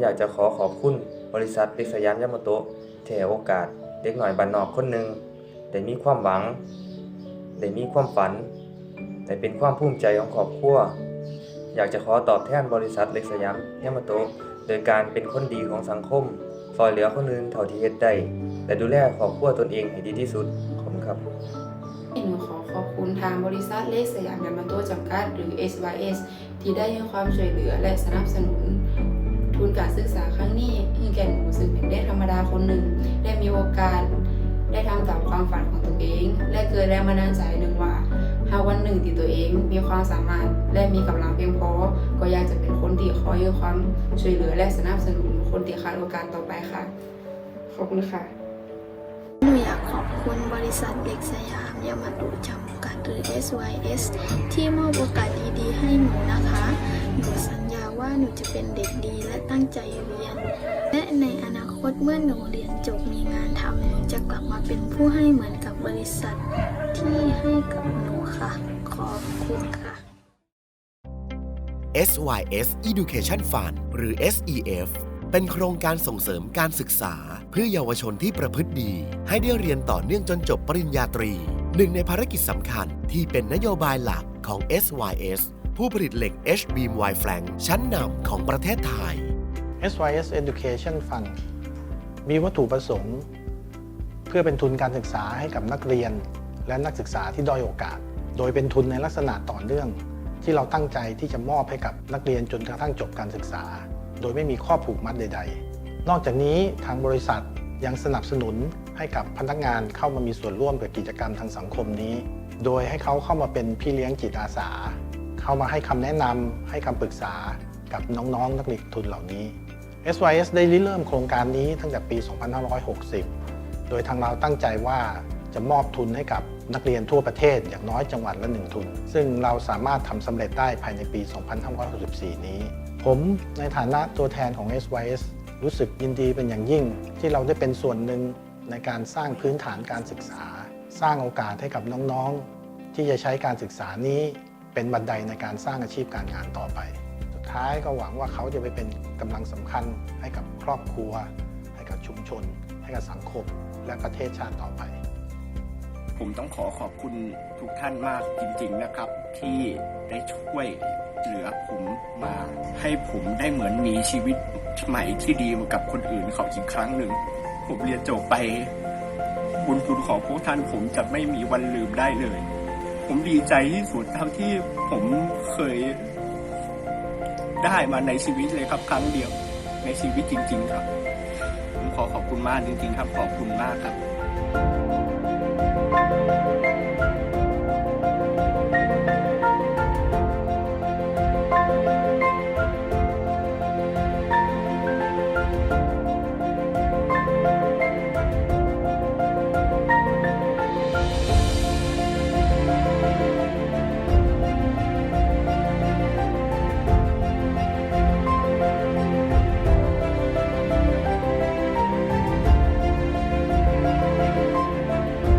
อยากจะขอขอบคุณบริษัทเด็กสยามยามาโตะที่ให้โอกาสเด็กหน่อยบ้านนอกคนหนึ่งได้มีความหวัง ได้มีความฝัน ได้เป็นความภูมิใจของครอบครัว อยากจะขอตอบแทนบริษัทเล็กสยามยามาโตะโดยการเป็นคนดีของสังคมซอยเหลือคนอื่นเท่าที่เฮ็ดได้และดูแลครอบครัวตนเองให้ดีที่สุดขอบคุณครับหนูขอขอบคุณทางบริษัทเลขสยามยามาโตจำกัดหรือ SYS ที่ได้ให้ความช่วยเหลือและสนับสนุน ทุนการศึกษาครั้งนี้ให้แก่หนูซึ่งเป็นเด็กธรรมดาคนหนึ่ง ได้มีโอกาส ได้ทำตามความฝันของตัวเอง และเกิดแรงบันดาลใจหนึ่งว่า หากวันหนึ่งที่ตัวเองมีความสามารถและมีกำลังเพียงพอ ก็อยากจะเป็นคนที่คอยให้ความช่วยเหลือและสนับสนุนคนที่ขาดโอกาสต่อไปค่ะ ขอบคุณค่ะ ขอบคุณบริษัทเล็กสยามยามาตุจำกัดหรือ SYS ที่มอบโอกาสดีๆให้หนูนะคะ หนูสัญญาว่าหนูจะเป็นเด็กดีและตั้งใจเรียน และในอนาคตเมื่อหนูเรียนจบมีงานทำหนูจะกลับมาเป็นผู้ให้เหมือนกับบริษัทที่ให้กับหนูค่ะ ขอบคุณค่ะ SYS Education Fund หรือ SEF เป็นโครงการส่งเสริมการศึกษา เพื่อเยาวชนที่ประพฤติดี ให้ได้เรียนต่อเนื่องจนจบปริญญาตรี หนึ่งในภารกิจสำคัญที่เป็นนโยบายหลักของ SYS ผู้ผลิตเหล็ก H-beam wide flank ชั้นนำของประเทศไทย SYS Education Fund มีวัตถุประสงค์ เพื่อเป็นทุนการศึกษาให้กับนักเรียน และนักศึกษาที่ด้อยโอกาส โดยเป็นทุนในลักษณะต่อเนื่อง ที่เราตั้งใจที่จะมอบให้กับนักเรียนจนกระทั่งจบการศึกษา โดยไม่มีข้อผูกมัดใด ๆ นอกจากนี้ทางบริษัทยังสนับสนุนให้กับพนักงานเข้ามามีส่วนร่วมกับกิจกรรมทางสังคมนี้ โดยให้เขาเข้ามาเป็นพี่เลี้ยงจิตอาสา เข้ามาให้คำแนะนำให้คำปรึกษากับน้องๆ นักเรียนทุนเหล่านี้ SYS ได้ริเริ่มโครงการนี้ตั้งแต่ปี 2560 โดยทางเราตั้งใจว่าจะมอบทุนให้กับนักเรียนทั่วประเทศอย่างน้อยจังหวัดละหนึ่งทุน ซึ่งเราสามารถทำสำเร็จได้ภายในปี 2564 นี้ผมในฐานะตัวแทนของ SYS รู้สึกยินดีเป็นอย่างยิ่ง ที่เราได้เป็นส่วนหนึ่งในการสร้างพื้นฐานการศึกษา สร้างโอกาสให้กับน้องๆ ที่จะใช้การศึกษานี้เป็นบันไดในการสร้างอาชีพการงานต่อไป สุดท้ายก็หวังว่าเขาจะไปเป็นกำลังสำคัญให้กับครอบครัว ให้กับชุมชน ให้กับสังคม และประเทศชาติต่อไป ผมต้องขอขอบคุณทุกท่านมากจริง ๆนะครับ ที่ได้ช่วยเหลือผม มาให้ผมได้เหมือนมีชีวิตใหม่ที่ดีมือนกับคนอื่นเขาอีกครั้งหนึ่ง ผมเรียนจบไป บุญคุณของพวกท่านผมจะไม่มีวันลืมได้เลย ผมดีใจที่สุดเท่าที่ผมเคยได้มาในชีวิตเลยครับครั้งเดียว ในชีวิตจริง ๆ ครับ ผมขอขอบคุณมากจริง ๆ ครับขอบคุณมากครับ